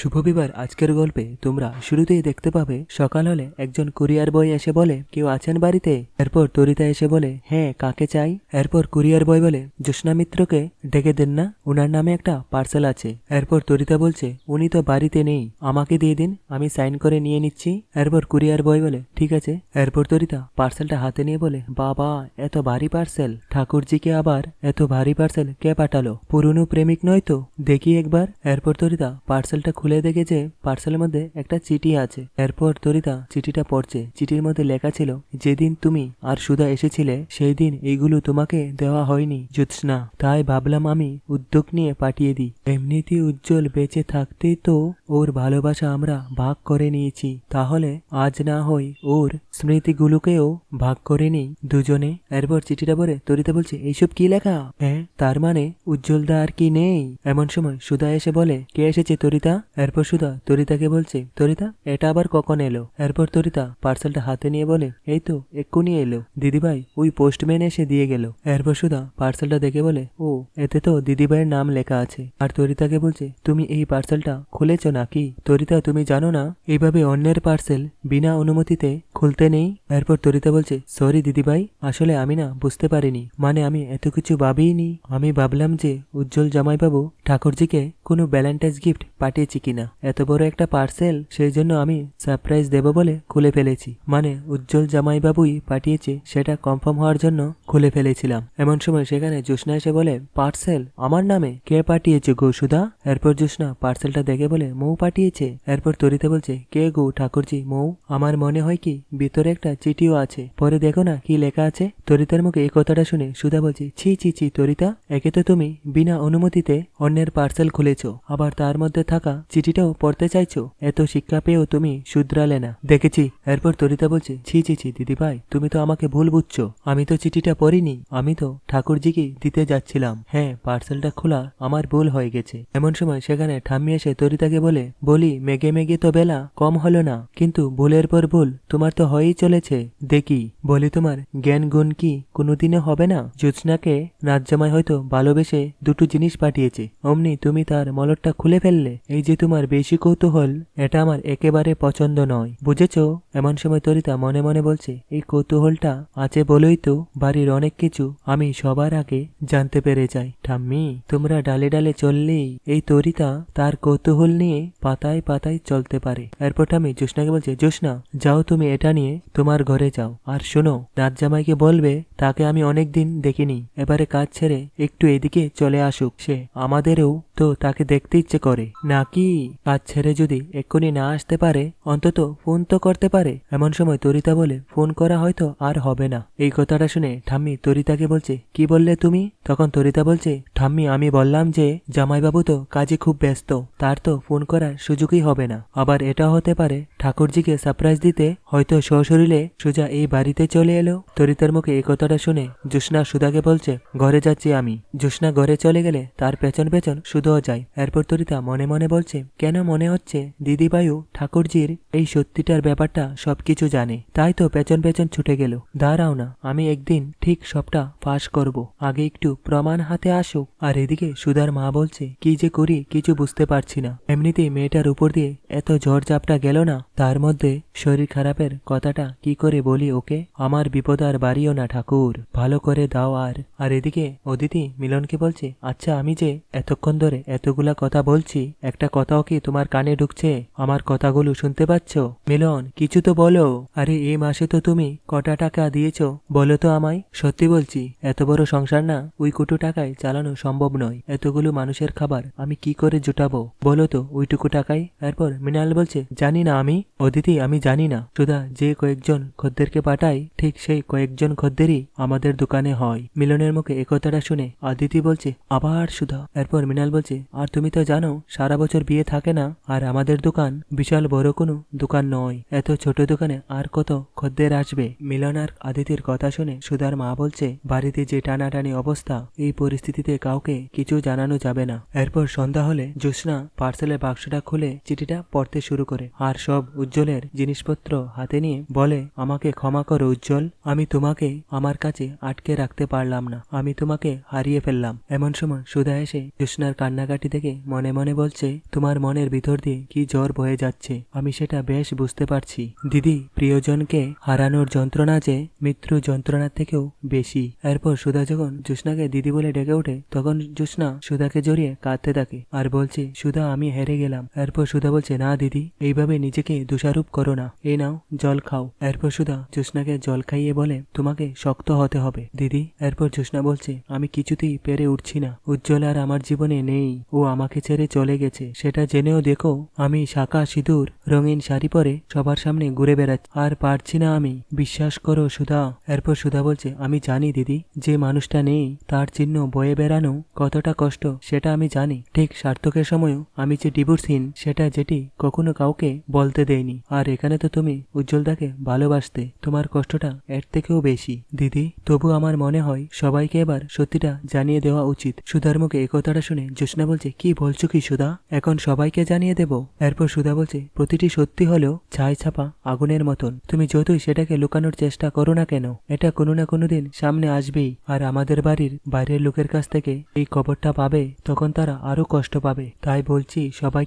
শুভবিবার, আজকের গল্পে তোমরা শুরুতেই দেখতে পাবে, সকাল হলে একজন কুরিয়ার বয় এসে বলে, কেউ আছেন বাড়িতে? এরপর তরিতা এসে বলে হ্যাঁ কাকে চাই? এরপর কুরিয়ার বয় বলে, জ্যোৎস্না মিত্রকে ডেকে দেন না ওনার নামে একটা পার্সেল আছে। এরপর তরিতা বলছে, উনি তো বাড়িতে নেই, আমাকে দিয়ে দিন, আমি সাইন করে নিয়ে নিচ্ছি। এরপর কুরিয়ার বয় বলে, ঠিক আছে। এরপর তরিতা পার্সেলটা হাতে নিয়ে বলে, বাবা, এত ভারী পার্সেল, ঠাকুরজিকে আবার এত ভারী পার্সেল কে পাঠালো? পুরনো প্রেমিক নয় তো? দেখি একবার। এরপর তরিতা পার্সেলটা খুলে দেখে যে পার্সেলের মধ্যে একটা চিঠি আছে। এরপর তরিতা চিঠিটা পড়ছে। চিঠির মধ্যে লেখা ছিল, যেদিন তুমি আর সুধা এসেছিলে সেই দিন এইগুলো তোমাকে দেওয়া হয়নি, জ্যোৎস্না। তাই ভাবলাম আমি উদ্যোগ নিয়ে পাঠিয়ে দিই। এমনিতে উজ্জ্বল বেঁচে থাকতেই তো ওর ভালোবাসা আমরা ভাগ করে নিয়েছি, তাহলে আজ না হয় ওর স্মৃতিগুলোকেও ভাগ করে নেই। দুজনে এরপর চিঠিটা পড়ে তরিতা বলছে, এইসব কি লেখা? হ্যাঁ তার মানে উজ্জ্বল দা আর কি নেই? এমন সময় সুধা এসে বলে, কে এসেছে তরিতা? এরপর সুধা তরিতাকে বলছে, তরিতা, এটা আবার কখন এলো? এরপর তরিতা পার্সেলটা হাতে নিয়ে বলে, এই তো, এক্ষুনি এলো। দিদিভাই, ওই পোস্টম্যান এসে দিয়ে গেল। এরপর সুধা পার্সেলটা দেখে বলে, ও, এতে তো দিদিভাইয়ের নাম লেখা আছে। আর তরিতাকে বলছে, তুমি এই পার্সেলটা খুলেছ নাকি? তরিতা, তুমি জানো না? এইভাবে অন্যের পার্সেল বিনা অনুমতিতে খুলতে নেই? এরপর তরিতা বলছে সরি দিদিভাই, আসলে আমি না, বুঝতে পারিনি। মানে আমি এত কিছু ভাবিনি আমি ভাবলাম যে উজ্জ্বল জামাইবাবু ঠাকুরজিকে কোনো ভ্যালেন্টাইন্স গিফট পাঠিয়েছি কিনা। এত বড় একটা পার্সেল সেই জন্য আমি সারপ্রাইজ দেব বলে খুলে ফেলেছি। মানে উজ্জ্বল জামাইবাবুই পাঠিয়েছে, সেটা কনফার্ম হওয়ার জন্য খুলে ফেলেছিলাম। এমন সময় সেখানে জ্যোৎস্না এসে বলে পার্সেল আমার নামে কে পাঠিয়েছে গো সুধা? এরপর জ্যোৎস্না পার্সেলটা দেখে বলে, মৌ পাঠিয়েছে। এরপর তরিতে বলছে, কে গো ঠাকুরজি, মৌ? আমার মনে হয় কি ভিতরে একটা চিঠিও আছে। পরে দেখো না কি লেখা আছে? তরিতার মুখে এই কথাটা শুনে সুধা বলছে, ছি ছি ছি, তরিতা, একে তো তুমি বিনা অনুমতিতে অন্যের পার্সেল খুলেছ, আবার তার মধ্যে থাকা চিঠিটাও পড়তে চাইছো। এত শিক্ষা পেয়েও তুমি শুধরালে না। দেখেছি। এরপর তরিতা বলছে, ছি ছি ছি, দিদি ভাই, তুমি তো আমাকে ভুল বুঝছ। আমি তো চিঠিটা পড়িনি, আমি তো ঠাকুরজিকে দিতে যাচ্ছিলাম। হ্যাঁ পার্সেলটা খোলা আমার ভুল হয়ে গেছে। এমন সময় সেখানে ঠাম্মি এসে তরিতাকে বলে বলি মেঘে মেঘে তো বেলা, কম হলো না। কিন্তু ভুলের পর ভুল, তোমার তো হয়েই চলেছে। দেখি, বলি তোমার, জ্ঞান গুণ কি কোনোদিনও হবে না? জ্যোৎস্নাকে রাজ্জামাই হয়তো ভালোবেসে দুটো জিনিস পাঠিয়েছে। অমনি তুমি তার মলটটা খুলে ফেললে, এই যে তোমার বেশি কৌতূহল, এটা আমার একেবারে পছন্দ নয়। বুঝেছ? এমন সময় তরিতা মনে মনে বলছে, এই কৌতূহলটা আছে বলেই তো বাড়ির অনেক কিছু আমি সবার আগে জানতে পেরে যাই। ঠাম্মি, তোমরা ডালে ডালে চললেই এই তরিতা তার কৌতূহল নিয়ে পাতায় পাতায় চলতে পারে। এরপর ঠাম্মি জ্যোৎস্নাকে বলছে, জ্যোৎস্না, যাও তুমি এটা নিয়ে তোমার ঘরে যাও। আর শোনো রাত জামাইকে বলবে, তাকে আমি অনেক দিন দেখিনি। এবারে কাজ ছেড়ে একটু এদিকে চলে আসুক সে। আমাদেরও তো তাকে দেখতে ইচ্ছে করে। নাকি? কাজ ছেড়ে যদি এক্ষুনি না আসতে পারে, অন্তত ফোন তো করতে পারে। এমন সময় তরিতা বলে, ফোন করা হয়তো আর হবে না। এই কথাটা শুনে ঠাম্মি তরিতাকে বলছে, কি বললে তুমি? তখন তরিতা বলছে, ঠাম্মি, আমি বললাম যে, জামাইবাবু তো কাজে খুব ব্যস্ত, তার তো ফোন করার সুযোগই হবে না। আবার এটা হতে পারে, ঠাকুরজিকে সারপ্রাইজ দিতে হয়তো সশরীরে সোজা এই বাড়িতে চলে এলো। তরিতার মুখে এই কথাটা শুনে জ্যোৎস্না সুধাকে বলছে, ঘরে যাচ্ছি আমি। জ্যোৎস্না ঘরে চলে গেলে তার পেছন পেছন সুধও যায়। এরপর তরিতা মনে মনে বলছে, কেন মনে হচ্ছে দিদিবায়ু ঠাকুরজির এই সত্যিটার ব্যাপারটা সবকিছু জানে। তাই তো পেছন পেছন ছুটে গেল। দাঁড়াও না, আমি একদিন ঠিক সবটা ফাঁস করব। আগে একটু প্রমাণ হাতে আসুক। আর এদিকে সুধার মা বলছে, কি যে করি কিছু বুঝতে পারছি না। এমনিতেই মেয়েটার উপর দিয়ে এত ঝড় চাপটা গেল না? তার মধ্যে শরীর খারাপের কথাটা কি করে বলি ওকে? আমার বিপদ আর বাড়িও না ঠাকুর। ভালো করে দাও আর। আর এদিকে অদিতি মিলনকে বলছে আচ্ছা আমি যে এতক্ষণ ধরে এতগুলা কথা বলছি, একটা কথাও কি তোমার কানে ঢুকছে? আমার কথাগুলো শুনতে পাচ্ছ? মিলন, কিছু তো বলো। আরে এই মাসে তো তুমি কটা টাকা দিয়েছ? বলো তো আমায়। সত্যি বলছি, এত বড় সংসার না ওই কুটু টাকায় চালানো সম্ভব নয়। এতগুলো মানুষের খাবার আমি কি করে জুটাবো? বলো তো ওইটুকু টাকায় এরপর মৃণাল বলছে, জানি না আমি অদিতি আমি জানি না। সুধা, যে কয়েকজন খদ্দেরকে পাঠাই, ঠিক সেই কয়েকজন খদ্দেরই আমাদের দোকানে হয়। মিলনের মুখে একথাটা শুনে অদিতি বলছে, আবার সুধা। এরপর মৃণাল বলছে, আর তুমি তো জানো, সারা বছর বিয়ে থাকে না, আর আমাদের দোকান বিশাল বড় কোনো দোকান নয়। এত ছোট দোকানে আর কত খদ্দের আসবে? মিলন আর আদিতির কথা শুনে সুধার মা বলছে, বাড়িতে যে টানাটানি অবস্থা, এই পরিস্থিতিতে কাউকে কিছু জানানো যাবে না। এরপর সন্ধ্যা হলে জ্যোৎস্না পার্সেলের বাক্সটা খুলে চিঠিটা পড়তে শুরু করে। আর সব উজ্জ্বলের জিনিসপত্র হাতে নিয়ে বলে, আমাকে ক্ষমা করো উজ্জ্বল, আমি তোমাকে আমার কাছে আটকে রাখতে পারলাম না। আমি তোমাকে হারিয়ে ফেললাম। এমন সময় সুধা এসে জ্যোৎস্নার কান্নাকাটি দেখে মনে মনে বলছে, তোমার মনের ভিতর দিয়ে কি জ্বর বয়ে যাচ্ছে? আমি সেটা বেশ বুঝতে পারছি। দিদি, প্রিয়জনকে হারানোর যন্ত্রণা যে মৃত্যু যন্ত্রণার থেকেও বেশি। এরপর সুধা যখন জ্যোৎস্নাকে দিদি বলে ডেকে ওঠে, তখন জুসনা সুধাকে জড়িয়ে কাঁদতে থাকে আর বলছে, সুধা, আমি হেরে গেলাম। এরপর সুধা বলছে, না, দিদি, এইভাবে নিজেকে দোষারোপ করো না। এই নাও, জল খাও। এরপর সুধা জুসনাকে জল খাইয়ে বলে, তোমাকে শক্ত হতে হবে, দিদি। এরপর জুসনা বলছে, আমি কিছুতেই পেরে উঠছি না। উজ্জ্বল আর আমার জীবনে নেই। ও আমাকে ছেড়ে চলে গেছে। সেটা জেনেও দেখো, আমি শাখা সিঁদুর, রঙিন শাড়ি পরে সবার সামনে ঘুরে বেড়াচ্ছি। আর পারছি না আমি। বিশ্বাস করো সুধা। এরপর সুধা বলছে, আমি জানি, দিদি, যে মানুষটা নেই, তার চিহ্ন বয়ে বেড়ানো কতটা কষ্ট, সেটা আমি জানি। ঠিক সার্থকের সময়ও আমি যে ডিভোর্সহীন সেটা যেটি কখনো কাউকে বলতে দেয়নি। আর এখানে তো তুমি উজ্জ্বলদাকে ভালোবাসতে, তোমার কষ্টটা এর থেকেও বেশি। দিদি, তবু আমার মনে হয় সবাইকে এবার সত্যিটা জানিয়ে দেওয়া উচিত। সুধার মুখে এ কথাটা শুনে জ্যোৎস্না বলছে, কি বলছো কি সুধা? এখন সবাইকে জানিয়ে দেব। এরপর সুধা বলছে, প্রতিটি সত্যি হলেও ছাই ছাপা আগুনের মতন। তুমি যতই সেটাকে লুকানোর চেষ্টা করো না কেন, এটা কোনো না কোনো দিন সামনে আসবেই। আর আমাদের বাড়ির বাইরের লোকের কাছ থেকে এই খবরটা পাবে, তখন তারা আরও কষ্ট পাবে। তাই বলছি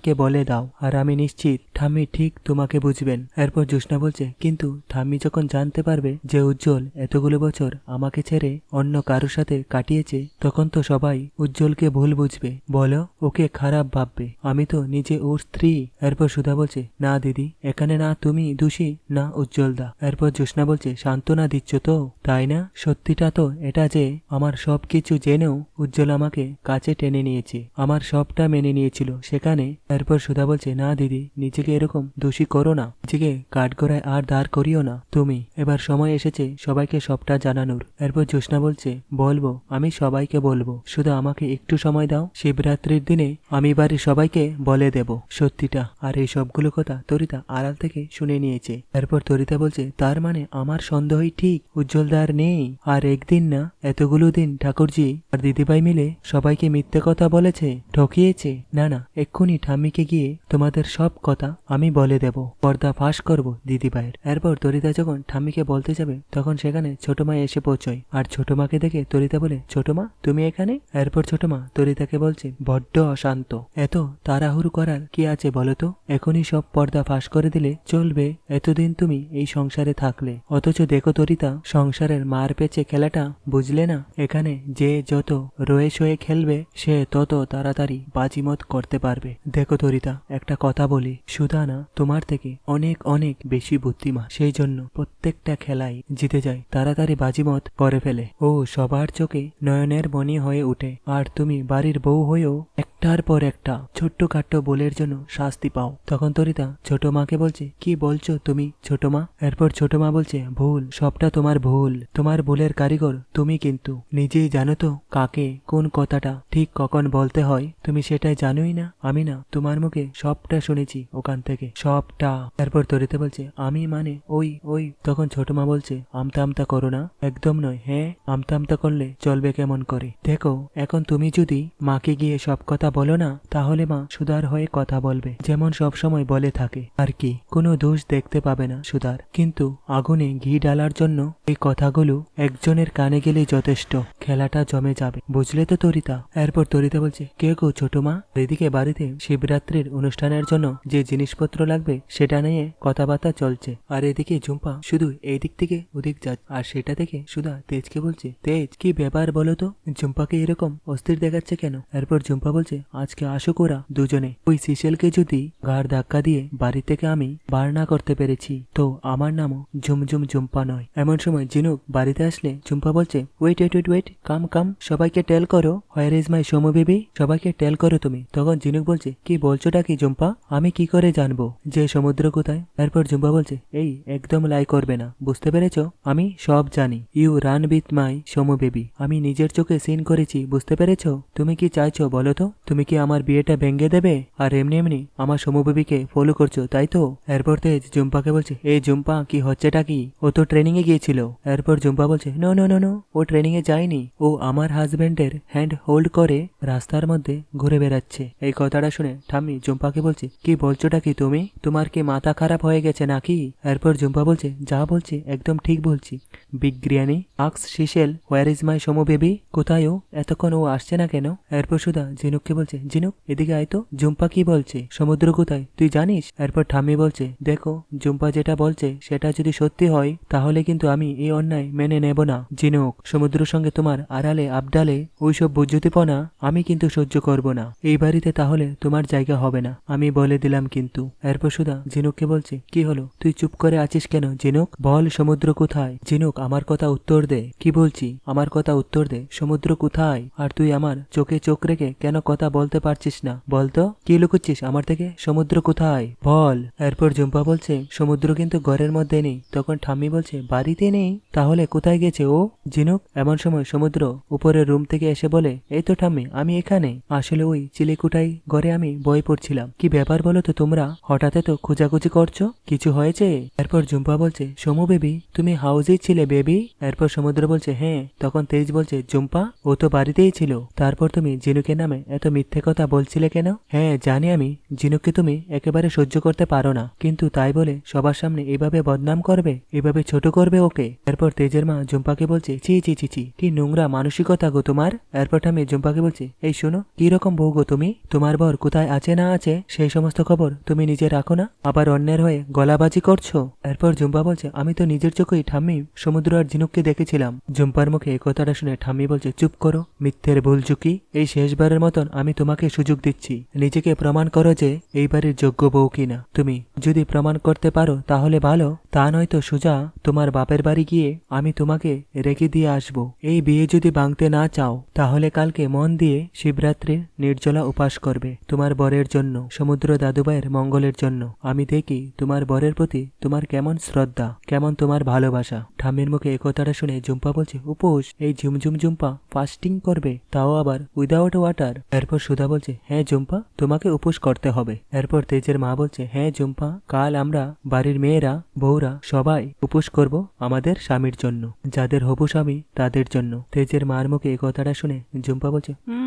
সবাইকে বলে দাও, আর আমি নিশ্চিত ঠাম্মি ঠিক তোমাকে বুঝবেন। এরপর জ্যোৎস্না বলছে, কিন্তু ঠাম্মি যখন জানতে পারবে যে উজ্জ্বল এতগুলো বছর আমাকে ছেড়ে অন্য কারোর সাথে কাটিয়েছে, তখন তো সবাই উজ্জ্বলকে ভুল বুঝবে। বলো, ওকে খারাপ ভাববে। আমি তো নিজে ওর স্ত্রী। এরপর সুধা বলছে, না দিদি, এখানে না তুমি দোষী, না উজ্জ্বল দা এরপর জ্যোৎস্না বলছে, সান্ত্বনা দিচ্ছ তো? তাই না? সত্যিটা তো এটা যে আমার সব কিছু জেনেও উজ্জ্বল আমাকে কাছে টেনে নিয়েছে। আমার সবটা মেনে নিয়েছিল সেখানে এরপর সুধা বলছে, না, দিদি, নিজেকে এরকম দোষী করো না। নিজেকে কাঠগড়ায় আর দাঁড় করিও না। তুমি, এবার সময় এসেছে সবাইকে সবটা জানানোর। এরপর জ্যোৎস্না বলছে, বলব, আমি সবাইকে বলব। শুধু আমাকে একটু সময় দাও। শিবরাত্রির দিনে আমি বাড়ির সবাইকে বলে দেব সত্যিটা। আর এই সবগুলো কথা তরিতা আড়াল থেকে শুনে নিয়েছে। এরপর তরিতা বলছে, তার মানে আমার সন্দেহই ঠিক, উজ্জ্বলদার নেই। আর একদিন না, এতগুলো দিন ঠাকুরজি আর দিদিভাই মিলে সবাইকে মিথ্যে কথা বলেছে, ঠকিয়েছে। না না, এক্ষুনি ঠাম্মিকে গিয়ে তোমাদের সব কথা আমি বলে দেব। পর্দা ফাঁস করব দিদিভাইয়ের এরপর তরিতা যখন ঠাম্মিকে বলতে যাবে, তখন সেখানে ছোট মা এসে পৌঁছয়। আর ছোট মাকে দেখে তরিতা বলে, ছোট মা, তুমি এখানে? এরপর ছোট মা তরিতাকে বলছে, বড্ড অশান্ত। এত তাড়াহুড়ো করার কি আছে বলো তো? এখনই সব পর্দা ফাঁস করে দিলে চলবে। এতদিন তুমি এই সংসারে থাকলে। অথচ দেখো তরিতা, সংসারের মার পেছে খেলাটা বুঝলে না? এখানে যে যত রয়ে শয়ে খেলবে, সে তত তাড়াতাড়ি বাজিমত করতে পারবে। দেখো তরিতা, একটা কথা বলি। সুধা না তোমার থেকে অনেক অনেক বেশি বুদ্ধিমান। সেই জন্য প্রত্যেকটা খেলাই জিতে যায়। তাড়াতাড়ি বাজিমত করে ফেলে। ও সবার চোখে নয়নের মনি হয়ে উঠে। আর তুমি বাড়ির বউ হয়েও একটার পর একটা ছোট্ট খাট্ট বলের জন্য শাস্তি পাও। তখন তরিতা, ছোট মাকে বলছে, কি বলছো তুমি, ছোট মা? এরপর ছোট মা বলছে, ভুল, সবটা তোমার ভুল। তোমার ভুলের কারিগর তুমি কিন্তু। নিজেই জানো তো কাকে কোন কথাটা ঠিক কখন বলতে হয়। তুমি সেটাই জানোই না, আমি না। তোমার মুখে সবটা শুনেছি ওখান থেকে, সবটা। এরপর তরিতে বলছে, আমি মানে ওই ওই। তখন ছোট মা বলছে, আমতা আমতা করো না। একদম নয় হ্যাঁ আমতা আমতা করলে চলবে কেমন করে? দেখো, এখন তুমি যদি মাকে গিয়ে সব কথা বলো না, তাহলে মা সুধার হয়ে কথা বলবে, যেমন সব সময় বলে থাকে। আর কি? কোনো দোষ দেখতে পাবে না সুধার। কিন্তু আগুনে ঘি ডালার জন্য এই কথাগুলো একজনের কানে গেলেই যথেষ্ট। খেলাটা জমে যাবে, বুঝলে তো তরিতা? এরপর তরিতা বলছে, কে গো ছোট মা? এদিকে বাড়িতে শিবরাত্রির অনুষ্ঠানের জন্য যে জিনিসপত্র লাগবে সেটা নিয়ে কথাবার্তা চলছে। আর এদিকে ঝুম্পা শুধু এই দিক থেকে ওদিক যাচ্ছে আর সেটা দেখে সুধা তেজকে বলছে, তেজ, কি ব্যাপার বলো তো? ঝুম্পাকে এরকম অস্থির দেখাচ্ছে কেন? এরপর ঝুম্পা বলছে, আজকে আসুক ওরা দুজনে। ওই সিসেলকে যদি ঘাড় ধাক্কা দিয়ে বাড়ি থেকে আমি বার না করতে পেরেছি, তো আমার নামও ঝুমঝুম ঝুম্পা নয়। এমন সময় জিনুক বাড়িতে আসলে ঝুম্পা বলছে wait wait wait wait come come সবাইকে টেল করো। Where is my Somu baby সবাইকে টেল করো তুমি। তখন জিনুক বলছে, কি বলছোটা কি জুম্পা? আমি কি করে জানব? যে সমুদ্র কোথায়? এরপর ঝুম্পা বলছে, এই, একদম লাই করবে না। বুঝতে পেরেছ? আমি সব জানি। You ran with my Somu baby. আমি নিজের চোখে সিন করেছি, বুঝতে পেরেছ? তুমি কি চাইছো বলো তো? তুমি কি আমার বিয়েটা ভেঙে দেবে? আর এমনি এমনি আমার সোমু বেবিকে ফলো করছ, তাই তো? এরপর তেজ জুম্পাকে বলছে, এই জুম্পা, কি হচ্ছেটা কি? ও তো ট্রেনিং এ গিয়েছিল। এরপর জুম্পা বলছে নো নো নো নো ও ট্রেনিং এ যায়নি। ও আমার হাজবেন্ডের হ্যান্ড হোল্ড করে রাস্তার মধ্যে ঘুরে বেড়াচ্ছে। এই কথাটা শুনে ঠাম্মি, জুম্পাকে বলছে, কি বলছোটা কি তুমি? তোমার কি মাথা খারাপ হয়ে গেছে নাকি? এরপর জুম্পা বলছে, যা বলছে, একদম ঠিক বলছি। বিজ্ঞানী আক্স শিশেল where is my Somu baby কোথায় ও? এতক্ষণ ও আসছে না কেন? এরপর সুধা, ঝিনুককে বলছে, ঝিনুক, এদিকে আয় তো। জুম্পা কি বলছে? সমুদ্র কোথায়? তুই জানিস? এরপর ঠাম্মি বলছে, দেখো, জুম্পা যেটা বলছে, সেটা যদি সত্যি হয়, তাহলে কিন্তু আমি এই অন্যায় মেনে নেব না। জিনুক সমুদ্রের সঙ্গে তোমার আড়ালে, আবডালে, ওইসব পনা আমি কিন্তু সহ্য করব না। এই বাড়িতে তাহলে তোমার জায়গা হবে না। আমি বলে দিলাম কিন্তু। এরপর সুধা জিনুককে বলছে, কি হলো? তুই চুপ করে আছিস কেন জিনুক বল সমুদ্র কোথায়? জিনুক আমার কথা উত্তর দে। কি বলছি? আমার কথা উত্তর দে। সমুদ্র কোথায়? আর তুই আমার চোখে চোখ রেখে কেন কথা বলতে পারছিস না? বলতো কি লুকুচ্ছিস আমার থেকে? সমুদ্র কোথায়? বল। এরপর জুম্পা বলছে, সমুদ্র কিন্তু ঘরের মধ্যে নেই। তখন ঠাম্মি বলছে, বাড়িতে নেই? তাহলে কোথায় গেছে ও? জিনুক এমন সময় সমুদ্র উপরের রুম থেকে এসে বলে, এই তো ঠাম্মি, আমি এখানে। আসলে ওই চিলেকুটাই ঘরে আমি বই পড়ছিলাম। কি ব্যাপার বলো তো তোমরা? হঠাৎ তো খোঁজাখুঁজি করছ? কিছু হয়েছে? এরপর জুম্পা বলছে, সমু বেবি, তুমি হাউসেই ছিলে বেবি? এরপর সমুদ্র বলছে হ্যাঁ। তখন তেজ বলছে, জুম্পা, ও তো বাড়িতেই ছিল। তারপর তুমি জিনুকের নামে এত মিথ্যে কথা বলছিলে কেন? হ্যাঁ জানি আমি। জিনুককে তুমি একেবারে সহ্য করতে পারো না। কিন্তু তাই বলে সবার সামনে এভাবে বদনাম করবে? এভাবে ছোট করবে ওকে? এরপর তেজের মা জুম্পাকে বলছে চি চি চি চি কি নোংরা মানসিকতা গো তোমার? এরপর আমি জুম্পাকে বলছি, এই শোনো কি রকম বউ গো তুমি? তোমার বর কোথায় আছে না আছে, সেই সমস্ত খবর তুমি নিজে রাখো না। আবার অন্যের হয়ে গলাবাজি করছ? এরপর জুম্পা বলছে, আমি তো নিজের চোখেই ঠাম্মি, সমুদ্র আর ঝিনুককে দেখেছিলাম। জুম্পার মুখে এ কথাটা শুনে ঠাম্মি বলছে, চুপ করো, মিথ্যের ভুল চুকি এই শেষবারের মতন আমি তোমাকে সুযোগ দিচ্ছি। নিজেকে প্রমাণ করো যে, এই বাড়ির যোগ্য বউ কিনা। তুমি যদি প্রমাণ করতে পারো, তাহলে ভালো। তা নয়তো সুজা, তোমার বাপের বাড়ি গিয়ে আমি তোমাকে রেখে দিয়ে আসব। এই বিয়ে যদি ভাঙতে না চাও, তাহলে কালকে মন দিয়ে শিবরাত্রির নির্জলা উপাস করবে তোমার বরের জন্য, সমুদ্র দাদুবাইয়ের মঙ্গলের জন্য। আমি দেখি তোমার বরের প্রতি তোমার কেমন শ্রদ্ধা, কেমন তোমার ভালোবাসা। ঠাম্মির মুখে এ কথাটা শুনে জুম্পা বলছে, উপোস, এই ঝুমঝুম জুম্পা ফাস্টিং করবে, তাও আবার উইদাউট ওয়াটার এরপর সুধা বলছে হ্যাঁ জুম্পা, তোমাকে উপোস করতে হবে। এরপর তেজের মা বলছে হ্যাঁ জুম্পা, কাল আমরা বাড়ির মেয়েরা বউরা সবাই উপোস করব আমাদের স্বামীর জন্য যাদের হবু স্বামী তাদের জন্য। তেজের মার মুখে কথাটা শুনে জুম্পা বলছে "হুম,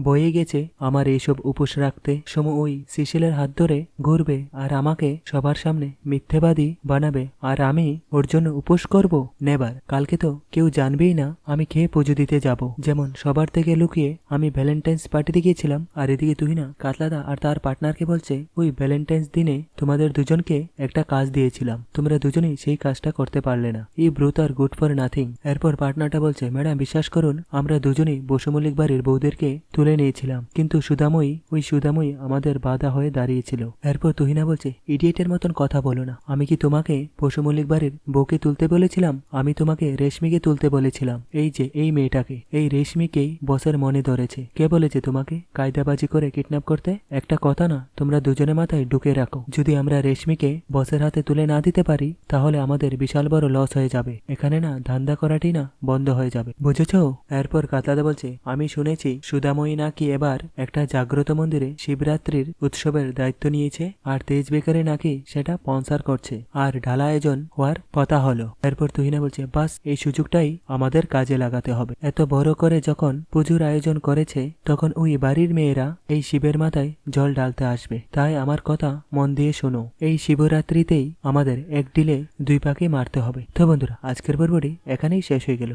বয়ে গেছে আমার এইসব উপোস রাখতে। সম ওই সিসিলের হাত ধরে ঘুরবে আর আমাকে সবার সামনে মিথ্যেবাদী বানাবে। আর আমি ওর জন্য উপোস করব? নেবার কালকে তো কেউ জানবেই না আমি খেয়ে পুজো দিতে যাব। যেমন সবার থেকে লুকিয়ে আমি ভ্যালেন্টাইন্স পার্টিতে গিয়েছিলাম। আর এদিকে তুই না কাতলাদা আর তার পার্টনারকে বলছে, ওই ভ্যালেন্টাইন্স দিনে তোমাদের দুজনকে একটা কাজ দিয়েছিলাম। তোমরা দুজনেই সেই কাজটা করতে পারলে না। এই brute are good for nothing. এরপর পার্টনারটা বলছে, ম্যাডাম, বিশ্বাস করুন, আমরা দুজনেই বসুমল্লিক বাড়ির বউদেরকে তুলে নিয়েছিলাম। কিন্তু সুদাময়ী, ওই সুদাময়ী আমাদের বাধা হয়ে দাঁড়িয়েছিল। এরপর তুহিনা বলছে ইডিয়েটের মতন কথা বলো না। আমি কি তোমাকে পশুমল্লিক বাড়ির বউকে তুলতে বলেছিলাম? আমি তোমাকে রেশমিকে তুলতে বলেছিলাম। এই যে, এই মেয়েটাকে। এই রেশমিকেই বসের মনে ধরেছে। কে বলেছে তোমাকে? কায়দাবাজি করে কিডন্যাপ করতে? একটা কথা না, তোমরা দুজনে মাথায় ঢুকে রাখো। যদি আমরা রেশমিকে বসের হাতে তুলে না দিতে পারি, তাহলে আমাদের বিশাল বড় লস হয়ে যাবে। এখানে না, ধান্দা করাটি না বন্ধ হয়ে যাবে। বুঝেছ? এরপর কাতলাদা বলছে, আমি শুনেছি সুদাময়ী নাকি এবার একটা জাগ্রত মন্দিরে শিবরাত্রির উৎসবের দায়িত্ব নিয়েছে আর তেজ বেকারে নাকি সেটা স্পন্সার করছে আর ঢালা আয়োজন হওয়ার কথা হলো। এরপর তুহিনা বলছে, বাস, এই সুযোগটাই আমাদের কাজে লাগাতে হবে। এত বড় করে যখন পুজোর আয়োজন করেছে, তখন ওই বাড়ির মেয়েরা এই শিবের মাথায় জল ঢালতে আসবে। তাই আমার কথা মন দিয়ে শোনো, এই শিবরাত্রিতেই আমাদের এক ডিলে দুই পাকে মারতে হবে। তো বন্ধুরা, আজকের পর্বটি এখানেই শেষ হয়ে গেল।